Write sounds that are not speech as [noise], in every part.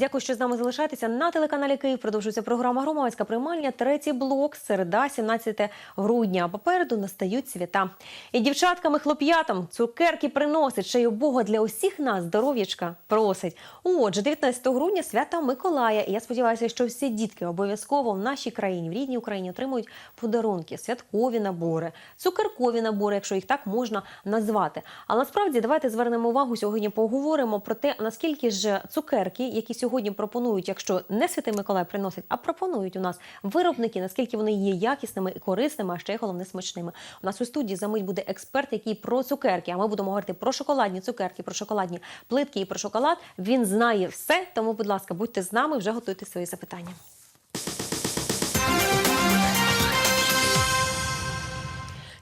Дякую, що з нами залишаєтеся. На телеканалі Київ продовжується програма Громадська приймальня. Третій блок, середа, 17 грудня. А попереду настають свята. І дівчаткам і хлоп'ятам цукерки приносить, ще й Бога для усіх нас здоров'ячка просить. Отже, 19 грудня свята Миколая. І я сподіваюся, що всі дітки обов'язково в нашій країні, в рідній Україні, отримують подарунки, святкові набори, цукеркові набори, якщо їх так можна назвати. Але насправді давайте звернемо увагу сьогодні. Поговоримо про те, наскільки ж цукерки, які сьогодні пропонують, якщо не Святий Миколай приносить, а пропонують у нас виробники, наскільки вони є якісними і корисними, а ще й головне смачними. У нас у студії за мить буде експерт, який про цукерки. А ми будемо говорити про шоколадні цукерки, про шоколадні плитки і про шоколад. Він знає все. Тому, будь ласка, будьте з нами, вже готуйте свої запитання.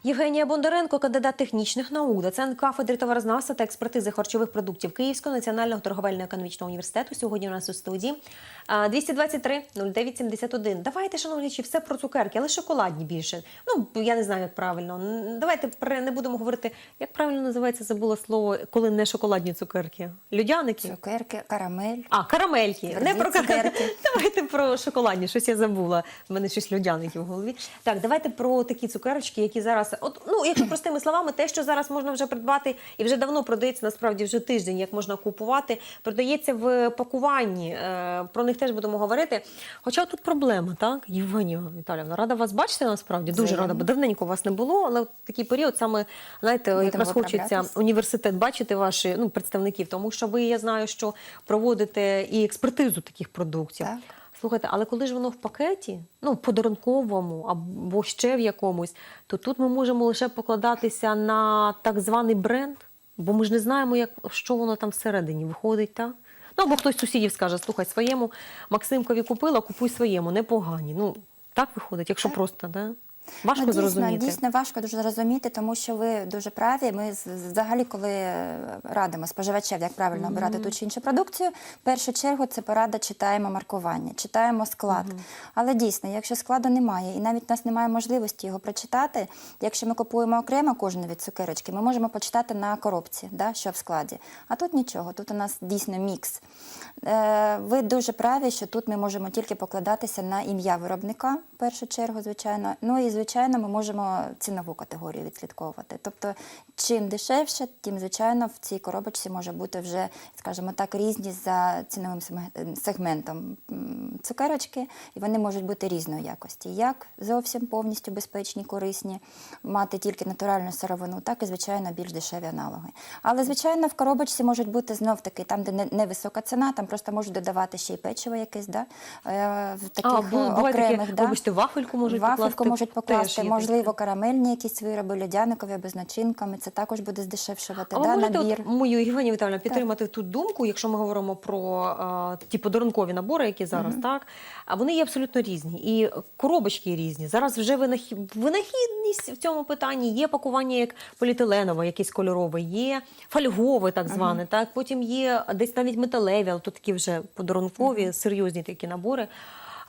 Євгенія Бондаренко, кандидат технічних наук, доцент кафедри товарознавства та експертизи харчових продуктів Київського національного торговельно-економічного університету. Сьогодні у нас у студії А, 223 09 71. Давайте, шановні, все про цукерки, але шоколадні більше. Ну я не знаю, як правильно. Давайте не будемо говорити, як правильно називається забула слово, коли не шоколадні цукерки. Людяники. Цукерки, карамель. А, карамельки. Не про цукерки. [laughs] Давайте про шоколадні. Щось я забула. У мене щось людяники в голові. Так, давайте про такі цукерочки, які зараз, от ну якщо простими словами, те, що зараз можна вже придбати, і вже давно продається, насправді вже тиждень, як можна купувати, продається в пакуванні. Е, Про них теж будемо говорити. Хоча тут проблема, так, Євгенія Віталіївна, рада вас бачити насправді. Дуже Взаємно. рада, бо давненько вас не було, але от такий період саме знаєте, Будемо якраз хочеться університет бачити ваші ну, представників, тому що ви, я знаю, що проводите і експертизу таких продуктів. Так. Слухайте, але коли ж воно в пакеті, ну, в подарунковому або ще в якомусь, то тут ми можемо лише покладатися на так званий бренд, бо ми ж не знаємо, як, що воно там всередині виходить, так? Ну, або хтось з сусідів скаже, слухай, своєму Максимкові купила, купуй своєму, непогані. Ну, так виходить, якщо Так. просто, да? Важко ну, дійсно, зрозуміти. дійсно важко дуже зрозуміти, тому що ви дуже праві. Ми взагалі, коли радимо споживачів, як правильно обирати ту чи іншу продукцію, в першу чергу це порада читаємо маркування, читаємо склад. Але дійсно, якщо складу немає, і навіть у нас немає можливості його прочитати, якщо ми купуємо окремо кожну від цукерочки, ми можемо почитати на коробці, да, що в складі. А тут нічого, тут у нас дійсно мікс. Е, Ви дуже праві, що тут ми можемо тільки покладатися на ім'я виробника, в першу чергу, звичайно. Ну і звичайно, ми можемо цінову категорію відслідковувати. Тобто, чим дешевше, тим звичайно в цій коробочці може бути вже, скажімо так, різні за ціновим сегментом цукерочки, і вони можуть бути різної якості. Як зовсім повністю безпечні, корисні, мати тільки натуральну сировину, так і звичайно більш дешеві аналоги. Але звичайно, в коробочці можуть бути знов таки там, де невисока ціна, там просто можуть додавати ще й печиво якесь, да? е, в таких а, е, окремих. таке, да? вибачте, вафельку можуть Вафельку покласти. можуть покласти, можливо, карамельні якісь вироби, льодяникові або з начинками. Це також буде здешевшувати А ви да, можете набір. от мою Євгенію Віталіївна підтримати ту думку, якщо ми говоримо про а, ті подарункові набори, які зараз так, а вони є абсолютно різні, і коробочки різні. Зараз вже винахід... винахідність в цьому питанні є пакування як поліетиленове, якесь кольорове, є фольгове, так зване. Так потім є десь навіть металеві, але то такі вже подарункові, серйозні такі набори.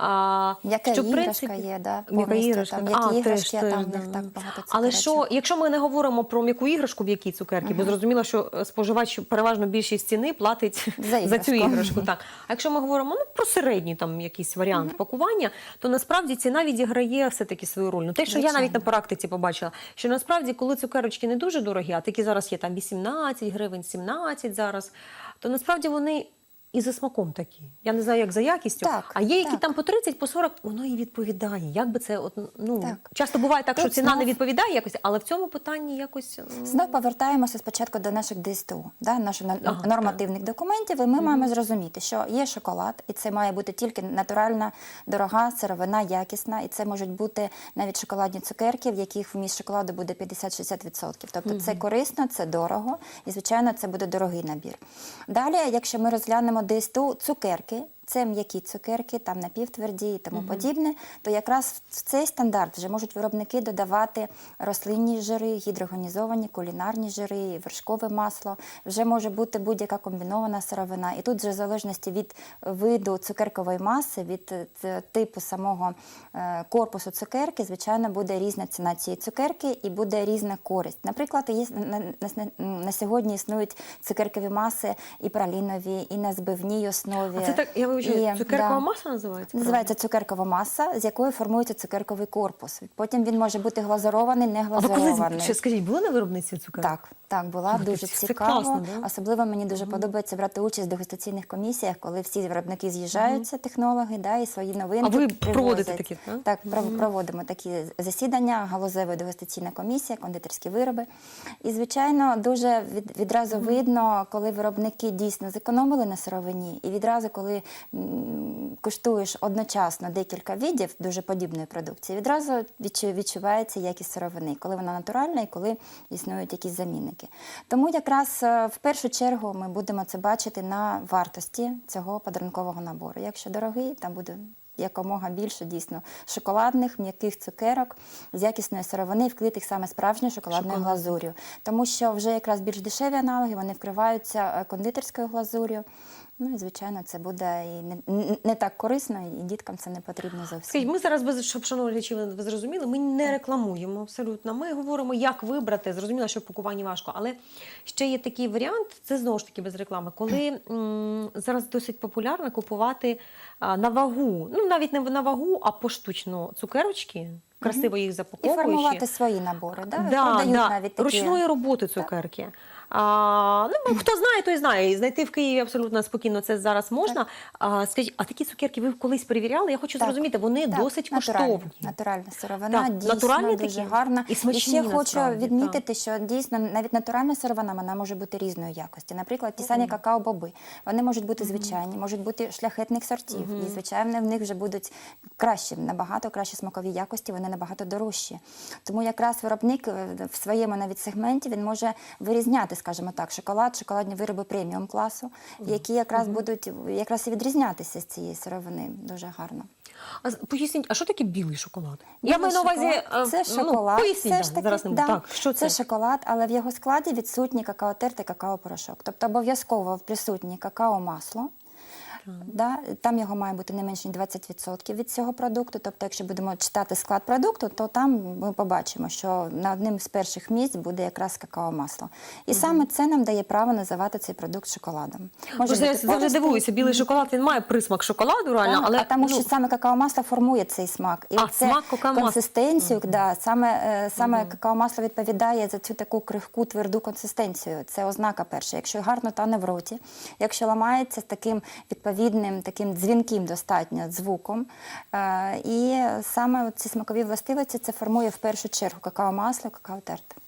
А, М'яка що, іграшка принципі, є, да, повністю, іграшка. там м'які а, іграшки, теж, там теж, них так багато Але що, якщо ми не говоримо про м'яку іграшку, в якій цукерки, бо зрозуміло, що е, споживач переважно більшість ціни платить За [laughs] за, цю іграшку. Так. А якщо ми говоримо ну, про середній там якийсь варіант пакування, то насправді ціна відіграє все-таки свою роль. Ну, те, що я навіть на практиці побачила, що насправді, коли цукерочки не дуже дорогі, а такі зараз є там 18 гривень, 17 зараз, то насправді вони. І за смаком такі. Я не знаю, як за якістю, Так, а є, які так. там по 30, по 40, воно і відповідає. Як би це от, ну Так. часто буває так, Тут що ціна не відповідає якось, але в цьому питанні якось Знов повертаємося спочатку до наших ДСТУ, да, наших Ага, нормативних документів, і ми маємо зрозуміти, що є шоколад, і це має бути тільки натуральна, дорога, сировина, якісна, і це можуть бути навіть шоколадні цукерки, в яких вміст шоколаду буде 50-60%. Тобто це корисно, це дорого, і звичайно, це буде дорогий набір. Далі, якщо ми розглянемо ДСТУ, цукерки. Це м'які цукерки, там напівтверді і тому подібне, то якраз в цей стандарт вже можуть виробники додавати рослинні жири, гідрогенізовані, кулінарні жири, вершкове масло. Вже може бути будь-яка комбінована сировина. І тут вже в залежності від виду цукеркової маси, від е, типу самого е, корпусу цукерки, звичайно, буде різна ціна цієї цукерки і буде різна користь. Наприклад, є на сьогодні існують цукеркові маси і пралінові, і на збивній основі. А це так, я вибачаю, І, цукеркова да. маса називається? Називається цукеркова маса, з якої формується цукерковий корпус. Потім він може бути глазурований, не А ви коли глазурований. скажіть, були на виробництві цукерок? Так, так, була Слухайте, дуже це цікаво. класно, да? Особливо мені дуже подобається брати участь в дегустаційних комісіях, коли всі виробники з'їжджаються, технологи, да, і свої новинки. А ви привозять. проводите такі, так? Так, пров- проводимо такі засідання, галузева дегустаційна комісія, кондитерські вироби. І, звичайно, дуже від, відразу видно, коли виробники дійсно зекономили на сировині, і відразу, коли м, куштуєш одночасно декілька видів дуже подібної продукції, відразу відчу- відчувається якість сировини, коли вона натуральна і коли існують якісь замінники. Тому якраз е, в першу чергу ми будемо це бачити на вартості цього подарункового набору. Якщо дорогий, там буде якомога більше дійсно шоколадних м'яких цукерок з якісної сировини, вкритих саме справжньою шоколадною Шоколад. глазур'ю. Тому що вже якраз більш дешеві аналоги вони вкриваються е, кондитерською глазур'ю. Ну і звичайно, це буде і не, не- так корисно, і діткам це не потрібно зовсім. Скажіть, ми зараз без щоб шановні ви зрозуміли, ми не рекламуємо абсолютно. Ми говоримо, як вибрати. Зрозуміло, що в пакуванні важко, але ще є такий варіант. Це знову ж таки без реклами. Коли [clears throat] м, зараз досить популярно купувати а, на вагу, ну навіть не на вагу, а поштучно цукерочки, красиво їх І запаковуючи. формувати свої набори. Да? Да, да. навіть такі. Ручної роботи цукерки. А, ну, хто знає, той знає. І Знайти в Києві абсолютно спокійно це зараз можна. А, скажіть, а такі цукерки ви колись перевіряли? Я хочу Так. зрозуміти, вони Так, досить натуральна, коштовні. Натуральна сировина, Так, дійсно натуральні дуже такі? гарна. І смачні, ще хочу насправді, відмітити, що дійсно навіть натуральна сировина вона може бути різної якості. Наприклад, ті самі какао-боби. Вони можуть бути звичайні, можуть бути шляхетних сортів. І, звичайно, в них вже будуть кращі, набагато кращі смакові якості, вони набагато дорожчі. Тому якраз виробник е, в своєму навіть сегменті він може вирізняти, скажімо так, шоколад, шоколадні вироби преміум класу, які якраз будуть якраз і відрізнятися з цієї сировини дуже гарно. А поясніть, а що таке білий шоколад? Білий Я маю на увазі шоколад. е, це ну, шоколад. поясніть, все ж таки, зараз не да, так. Що це? шоколад, але в його складі відсутній какао-терт і какао-порошок. Тобто обов'язково присутнє какао-масло. Да, там його має бути не менше ніж 20% від цього продукту. Тобто, якщо будемо читати склад продукту, то там ми побачимо, що на одним з перших місць буде якраз какао-масло. І саме це нам дає право називати цей продукт шоколадом. Може я завжди дивуюся, білий шоколад він має присмак шоколаду, реально, але а тому, ну, що саме какао-масло формує цей смак. І А, оце смак консистенцію, да, саме, е, саме какао-масло відповідає за цю таку крихку, тверду консистенцію. Це ознака перша. Якщо гарно тане в роті, якщо ламається з таким відповідним, таким дзвінким достатньо звуком. Е, і саме ці смакові властивості це формує в першу чергу какао-масло, какао-терт.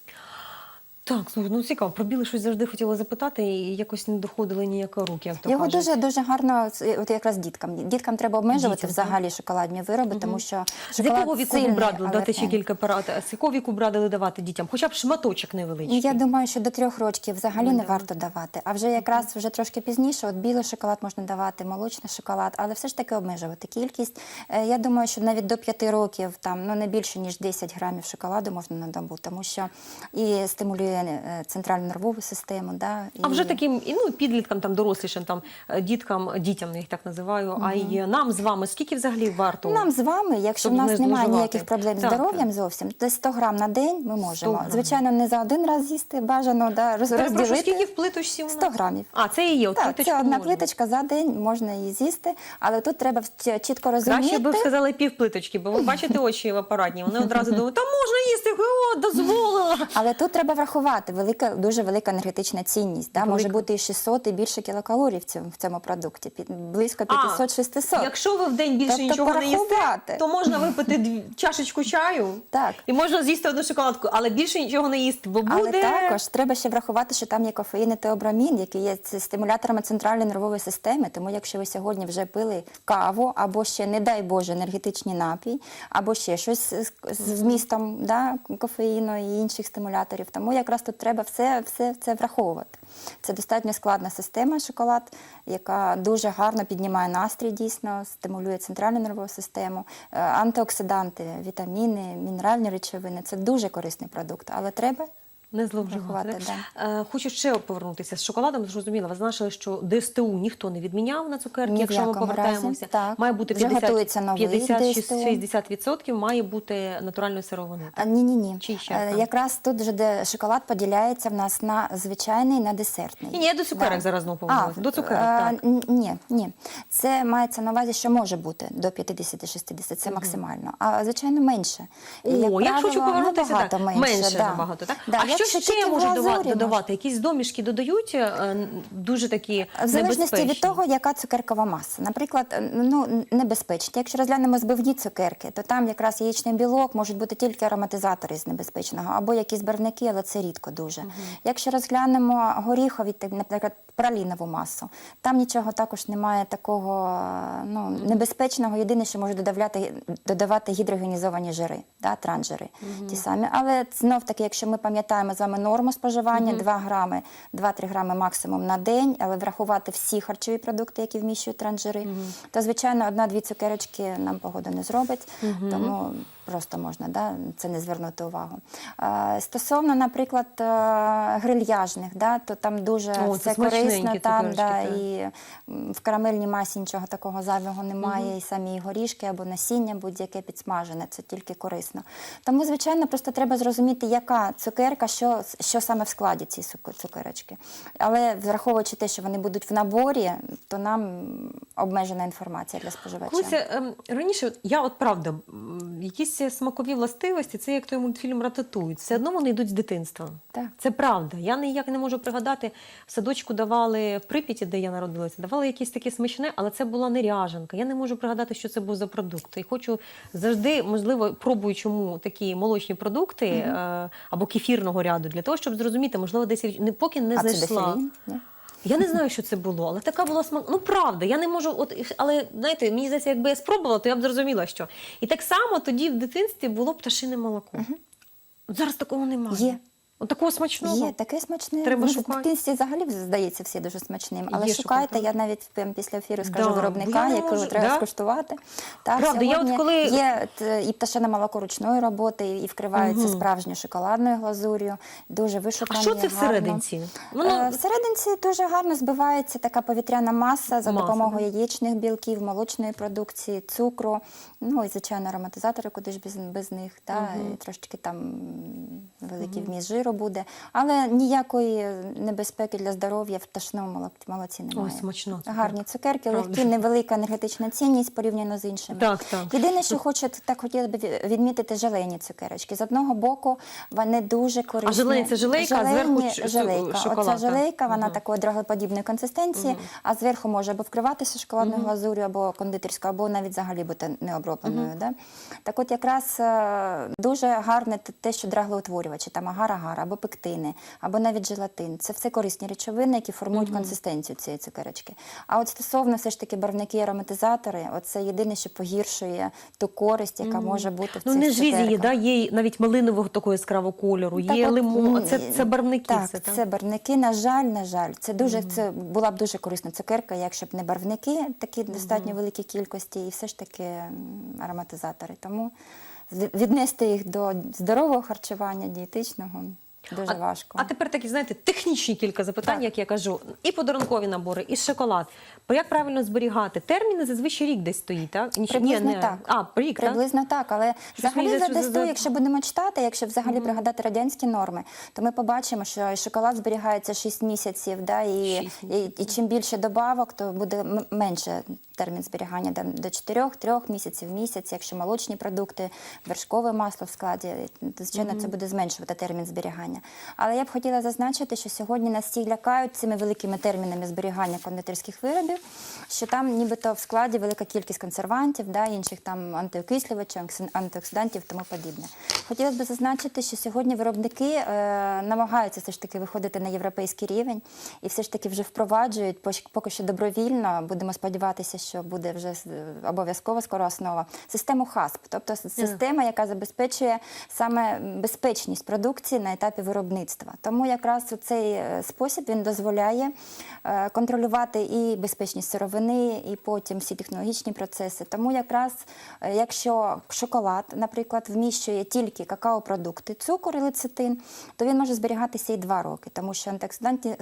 Так, слухай, ну цікаво. Про білий щось завжди хотіла запитати, і якось не доходили ніяко руки, як то Його кажуть. дуже дуже гарно от якраз діткам. Діткам треба обмежувати Дітям, взагалі шоколадні вироби, тому що З якого віку ви сильний б радили дати ще кілька парад? З якого віку б радили давати дітям? Хоча б шматочок невеличкий. Я думаю, що до трьох років взагалі Ну, не варто давати. А вже якраз вже трошки пізніше, от білий шоколад можна давати, молочний шоколад, але все ж таки обмежувати кількість. Е, Я думаю, що навіть до п'яти років там ну не більше ніж 10 грамів шоколаду можна на добу, тому що і стимулює е, центральну нервову систему. Да, А вже таким і ну підліткам, там дорослішим, там е, діткам, дітям я їх так називаю. А й нам з вами скільки взагалі варто? Нам з вами, якщо в нас не немає ніяких проблем з здоров'ям зовсім, десь 100 грам на день ми можемо. Звичайно, не за один раз з'їсти, бажано да, розділити. скільки в плиточці у нас? 100 грамів. А, це і є. От Так, це одна плиточка за день, можна її з'їсти, але тут треба чітко розуміти. Краще би сказали пів плиточки, бо ви бачите очі в апаратні. Вони одразу думають, та можна їсти, о, дозволила. Але тут треба врахувати велика, дуже велика енергетична цінність. Да? Може бути і 600 і більше кілокалорій в цьому, в цьому продукті, під, близько 500-600. Якщо ви в день більше Тобто нічого не їсте, то можна випити дві, чашечку чаю Так. і можна з'їсти одну шоколадку, але більше нічого не їсти, бо буде. Але також треба ще врахувати, що там є кофеїн і теобрамін, які є стимуляторами центральної нервової системи. Тому якщо ви сьогодні вже пили каву, або ще, не дай Боже, енергетичний напій, або ще щось з, з вмістом да, кофеїну і інших стимуляторів, тому якраз якраз треба все, все це враховувати. Це достатньо складна система шоколад, яка дуже гарно піднімає настрій, дійсно, стимулює центральну нервову систему. Е, Антиоксиданти, вітаміни, мінеральні речовини це дуже корисний продукт, але треба Не зловживати. Врахувати, Е, Хочу ще повернутися з шоколадом. Зрозуміла, ви зазначили, що ДСТУ ніхто не відміняв на цукерки, Ні якщо ми повертаємося. так. Має бути Вже 50, готується новий 50 ДСТУ. 60% має бути натуральної сировини. Ні, ні, ні. Чи ще Е, там? Якраз тут вже де шоколад поділяється в нас на звичайний на десертний. Ні, ні, я до цукерок зараз знову повернулася. До цукерок, е, так. Ні, ні. Це мається на увазі, що може бути до 50-60, це максимально. А звичайно менше. О, як я хочу повернутися набагато так. менше. да. набагато, так? Да, а що ще може додавати? додавати? Якісь домішки додають е, дуже такі В залежності від того, яка цукеркова маса. Наприклад, е, ну небезпечні. Якщо розглянемо збивні цукерки, то там якраз яєчний білок можуть бути тільки ароматизатори з небезпечного, або якісь барвники, але це рідко дуже. Якщо розглянемо горіхові, наприклад, пралінову масу, там нічого також немає такого е, ну, небезпечного. Єдине, що може додавати, додавати гідрогенізовані жири, да, транжири ті самі. Але знов таки, якщо ми пам'ятаємо з вами норму споживання, 2 грами, 2-3 грами максимум на день, але врахувати всі харчові продукти, які вміщують транжири, то звичайно одна-дві цукерочки нам погоду не зробить, тому просто можна да, це не звернути увагу. Стосовно, наприклад, е, грильяжних, да, то там дуже О, все корисно, там да, і в карамельній масі нічого такого зайвого немає, і самі горішки або насіння будь-яке підсмажене, це тільки корисно. Тому, звичайно, просто треба зрозуміти, яка цукерка, що, що саме в складі ці цукерочки. Але враховуючи те, що вони будуть в наборі, то нам обмежена інформація для споживача. Колись ем, раніше, я от правда, м, якісь смакові властивості, це як той мультфільм Рататуй. Все одно вони йдуть з дитинства. Так. Це правда. Я ніяк не можу пригадати. В садочку давали в Прип'яті, де я народилася, давали якісь таке смачне, але це була не ряжанка. Я не можу пригадати, що це був за продукт. І хочу завжди, можливо, пробую чому такі молочні продукти е, або кефірного ряду, для того, щоб зрозуміти, можливо, десь не поки не а це знайшла. дефілін? Я не знаю, що це було, але така була смак. Ну правда, я не можу. От але знаєте, мені здається, якби я спробувала, то я б зрозуміла, що і так само тоді в дитинстві було пташине молоко. Угу. зараз такого немає. Є. От такого смачного. Є таке смачне. Треба ну, шукати. В дитинстві взагалі здається всі дуже смачним. Але Є шукайте, шукати. я навіть прям після ефіру скажу Да, виробника, я якого можу- треба да? скуштувати. Так, Правда, я от коли- є і пташине молоко ручної роботи, і вкривається Мгм. справжньою шоколадною глазур'ю. Дуже А що це всерединці? Воно Е, Всерединці дуже гарно збивається така повітряна маса за Маса, допомогою яєчних білків, молочної продукції, цукру, ну і звичайно ароматизатори, куди ж без, без них, та, і трошечки там великий вміст жиру буде. Але ніякої небезпеки для здоров'я в пташному молоці немає. Ой, смачно. Гарні цукерки, Правда. легкі, невелика енергетична цінність порівняно з іншими. Так, так. Єдине, що хочу так хотіла б відмітити желені цукерочки. З одного боку, вони дуже корисні. желені це желейка, а зверху желейка. шоколад, Оця желейка, вона Мгм. такої драглеподібної консистенції, а зверху може або вкриватися шоколадною глазур'ю, або кондитерською, або навіть взагалі бути необробленою. Да? Так от якраз е, дуже гарне те, що драглоутворювачі, там агар-агар, або пектини, або навіть желатин. Це все корисні речовини, які формують консистенцію цієї цукерочки. А от стосовно все ж таки барвники і ароматизатори, це єдине, що погіршує ту користь, яка може бути в Ну цих не ж різні є, да? є навіть малинового такого яскравого кольору, Так є от, лимон. Це, це барвники. Так, це, це, барвники. На жаль, на жаль, це дуже це була б дуже корисна цукерка, якщо б не барвники, такі достатньо великі кількості, і все ж таки ароматизатори. Тому віднести їх до здорового харчування, дієтичного дуже важко. А тепер такі, знаєте, технічні кілька запитань, Так. як я кажу, і подарункові набори, і шоколад. Про як правильно зберігати? Терміни зазвичай рік десь стоїть, так? Ні, Приблизно ні, не- так. А, рік. Приблизно так, але Щось мені взагалі за за- якщо будемо читати, якщо взагалі пригадати радянські норми, то ми побачимо, що шоколад зберігається 6 місяців, да, і, Шість і, і чим більше добавок, то буде менше термін зберігання там, до 4-3 місяців, місяць, якщо молочні продукти, вершкове масло в складі, то, звичайно, це буде зменшувати термін зберігання. Але я б хотіла зазначити, що сьогодні нас всі лякають цими великими термінами зберігання кондитерських виробів, що там нібито в складі велика кількість консервантів, да, інших там антиокислювачів, антиоксидантів і тому подібне. Хотілося б зазначити, що сьогодні виробники е, намагаються все ж таки виходити на європейський рівень і все ж таки вже впроваджують поки що добровільно. Будемо сподіватися, що буде вже обов'язково скоро основа систему ХАСП, тобто система, яка забезпечує саме безпечність продукції на етапі виробництва. Тому якраз цей е, спосіб він дозволяє е, контролювати і безпечність сировини, і потім всі технологічні процеси. Тому якраз е, якщо шоколад, наприклад, вміщує тільки какао-продукти, цукор і лецитин, то він може зберігатися і два роки, тому що антиоксиданти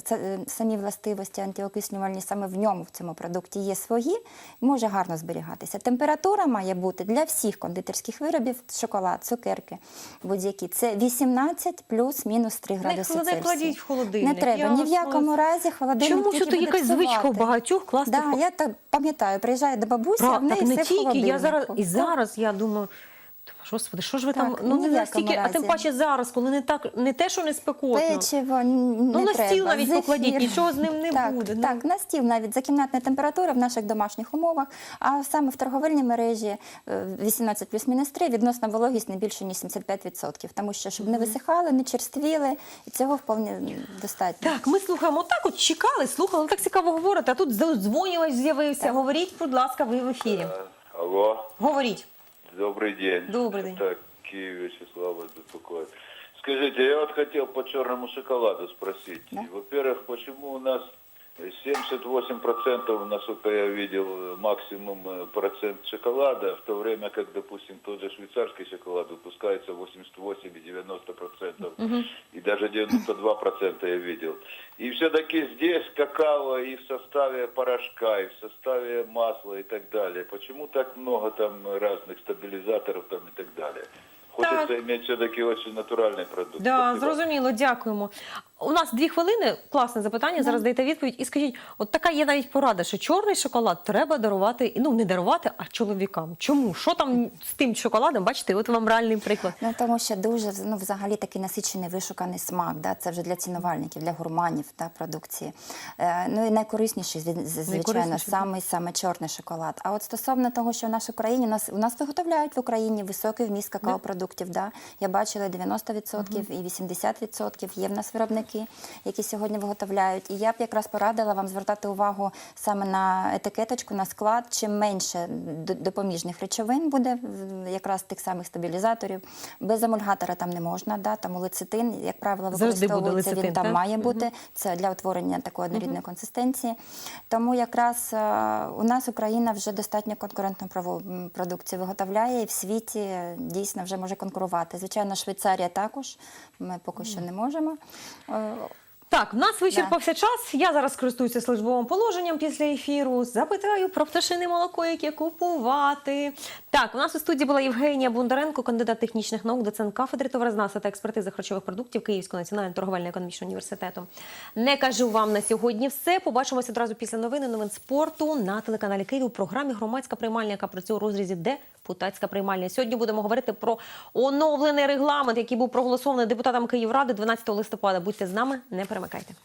самі властивості антиокислювальні саме в ньому в цьому продукті є свої, може гарно зберігатися. Температура має бути для всіх кондитерських виробів, шоколад, цукерки, будь-які. Це 18 плюс-мінус 3 градуси кла- не Цельсія. кладіть в холодильник. Не треба Я ні в якому разі холодильник Чому тільки буде якась звичка у багатьох класти Да, я так пам'ятаю, приїжджаю до бабусі, а в неї так не все в тільки. Я зараз і зараз я думаю. Думаю, Господи, що ж ви там? Ну не настільки, а тим паче зараз, коли не так, не те, що не спекотно. Печиво Ну, не на треба. стіл навіть зефір. покладіть, нічого з ним не так, буде, ну. Так, на стіл навіть за кімнатної температури в наших домашніх умовах, а саме в торговельній мережі е, 18 плюс мінус 3 відносна вологість не більше ніж 75%, тому що щоб не висихали, не черствіли, і цього вповне достатньо. Так, ми слухаємо так, от чекали, слухали, так цікаво говорити. А тут дзвонювач з'явився. Говоріть, будь ласка, ви в ефірі. Алло, Говоріть. добрый день. Добрый день. Это Киев Вячеслав вас беспокоит. Скажите, я вот хотел по черному шоколаду спросить. Да. Во-первых, почему у нас 78% у нас, вот я видел, э, максимум э, процент шоколада, в то время как, допустим, тот же швейцарский шоколад выпускается 88 и 90 процентов, и даже 92 процента я видел. И все-таки здесь какао и в составе порошка, и в составе масла и так далее. Почему так много там разных стабилизаторов там и так далее? Хочется Так. иметь все-таки очень натуральный продукт. Да, Спасибо. зрозуміло, дякуємо. У нас дві хвилини, класне запитання. Зараз дайте відповідь. І скажіть, от така є навіть порада, що чорний шоколад треба дарувати, ну не дарувати, а чоловікам. Чому? Що там з тим шоколадом? Бачите, от вам реальний приклад. Ну, тому що дуже ну, взагалі такий насичений вишуканий смак. Да? Це вже для цінувальників, для гурманів да, продукції. Е, ну і найкорисніший, звичайно, Найкорисніший, саме, саме чорний шоколад. А от стосовно того, що в нашій Україні у нас у нас виготовляють в Україні високий вміст какао-продуктів. Да? Я бачила 90% і 80% є в нас виробники, які сьогодні виготовляють. І я б якраз порадила вам звертати увагу саме на етикеточку, на склад. Чим менше допоміжних речовин буде якраз тих самих стабілізаторів. Без емульгатора там не можна, да? тому лецитин, як правило, використовується. Він там має бути. Це для утворення такої однорідної консистенції. Тому якраз е, у нас Україна вже достатньо конкурентну продукцію виготовляє і в світі е, дійсно вже може конкурувати. Звичайно, Швейцарія також. Ми поки що не можемо. Е, Так, в нас вичерпався час. Я зараз користуюся службовим положенням після ефіру. Запитаю про пташине молоко, яке купувати. Так, у нас у студії була Євгенія Бондаренко, кандидат технічних наук, доцент кафедри товарознавства та експертизи харчових продуктів Київського національного торговельно-економічного університету. Не кажу вам на сьогодні все. Побачимося одразу після новини новин спорту на телеканалі Київ у програмі Громадська приймальня, яка працює у розрізі депутатська приймальня. Сьогодні будемо говорити про оновлений регламент, який був проголосований депутатам Київради 12 листопада. Будьте з нами, не перемикайте.